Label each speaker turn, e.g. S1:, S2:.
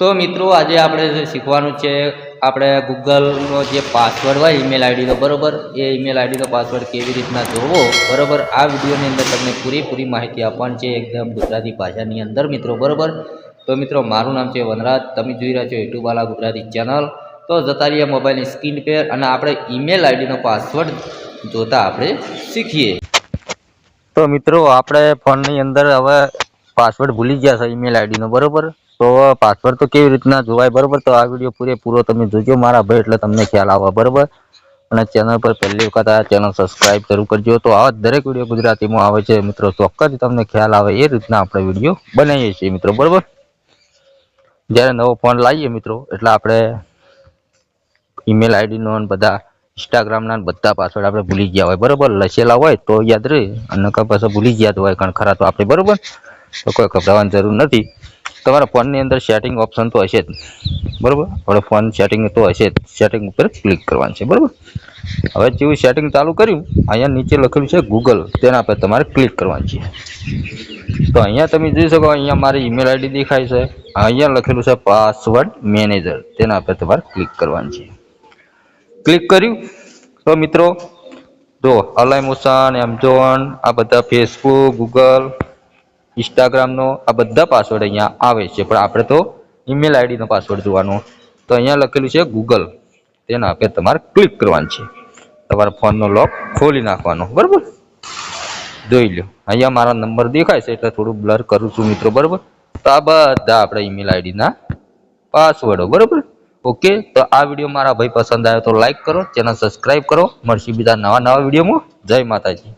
S1: તો મિત્રો, આજે આપણે શીખવાનું છે, આપણે ગૂગલનો જે પાસવર્ડ હોય ઈમેલ આઈડીનો બરોબર? એ ઈમેલ આઈડીનો પાસવર્ડ કેવી રીતના જોવો? બરાબર? આ વિડીયોની અંદર તમને પૂરેપૂરી માહિતી આપવાની છે, એકદમ ગુજરાતી ભાષાની અંદર, મિત્રો, બરાબર? તો મિત્રો, મારું નામ છે વનરાજ. તમે જોઈ રહ્યા છો યુટ્યુબ વાલા ગુજરાતી ચેનલ. તો જતા રહીએ મોબાઈલની સ્ક્રીન પર અને આપણે ઈમેલ આઈડીનો પાસવર્ડ જોતા આપણે શીખીએ. તો મિત્રો, આપણે ફોનની અંદર હવે પાસવર્ડ ભૂલી ગયા છે ઈમેલ આઈડીનો બરોબર? તો પાસવર્ડ તો કેવી રીતના જોવાય, બરાબર? તો આ વીડિયો પૂરેપૂરો તમે જોજો મારા ભાઈ, એટલે તમને ખ્યાલ આવે, બરાબર? અને ચેનલ પર પહેલી વખત આ ચેનલ સબસ્ક્રાઇબ જરૂર કરજો. તો આવા દરેક વીડિયો ગુજરાતીમાં આવે છે મિત્રો, ચોક્કસ તમને ખ્યાલ આવે એ રીતના આપણે વીડિયો બનાવીએ છીએ મિત્રો, બરાબર? જ્યારે નવો ફોન લાવીએ મિત્રો, એટલે આપણે ઈમેલ આઈડીનો બધા ઇન્સ્ટાગ્રામના બધા પાસવર્ડ આપણે ભૂલી ગયા હોય, બરોબર? લખેલા હોય તો યાદ રહે, અને પાછા ભૂલી ગયા હોય, કારણ ખરા તો આપણે બરોબર? તો કોઈ ગભરાવાની જરૂર નથી. તમારા ફોનની અંદર સેટિંગ ઓપ્શન તો હશે જ. બરાબર? આપણે ફોન સેટિંગ તો હશે જ. સેટિંગ ઉપર ક્લિક કરવાનું છે. બરોબર? હવે જેવું સેટિંગ ચાલુ કર્યું, અહીંયા નીચે લખેલું છે ગૂગલ તેના પર તમારે ક્લિક કરવાનું છે. તો અહીંયા તમે જોઈ શકો, અહીંયા મારી ઈમેલ આઈડી દેખાય છે. અહીંયા લખેલું છે પાસવર્ડ મેનેજર તેના પર તમારે ક્લિક કરવાનું છે. ક્લિક કર્યું. તો મિત્રો, જો અલાઇમોશન એમેઝોન આ બધા ફેસબુક ગૂગલ ઇન્સ્ટાગ્રામનો આ બધા પાસવર્ડ અહીંયા આવે છે. પણ આપણે તો ઈમેલ આઈડીનો પાસવર્ડ જોવાનો. તો અહીંયા લખેલું છે ગૂગલ તેના પર તમારે ક્લિક કરવાનું છે. તમારા ફોનનો લોક ખોલી નાખવાનો. બરાબર? જોઈ લો અહીંયા મારો નંબર દેખાય છે એટલે થોડું બ્લર કરું છું મિત્રો. બરાબર? તો આ બધા આપણે ઈમેલ આઈડીના પાસવર્ડો બરાબર? ઓકે તો આ વીડિયો મારા ભાઈ પસંદ આવ્યો તો લાઈક કરો. ચેનલ સબસ્ક્રાઈબ કરો. મળશે બીજા નવા નવા વિડીયોમાં. જય માતાજી.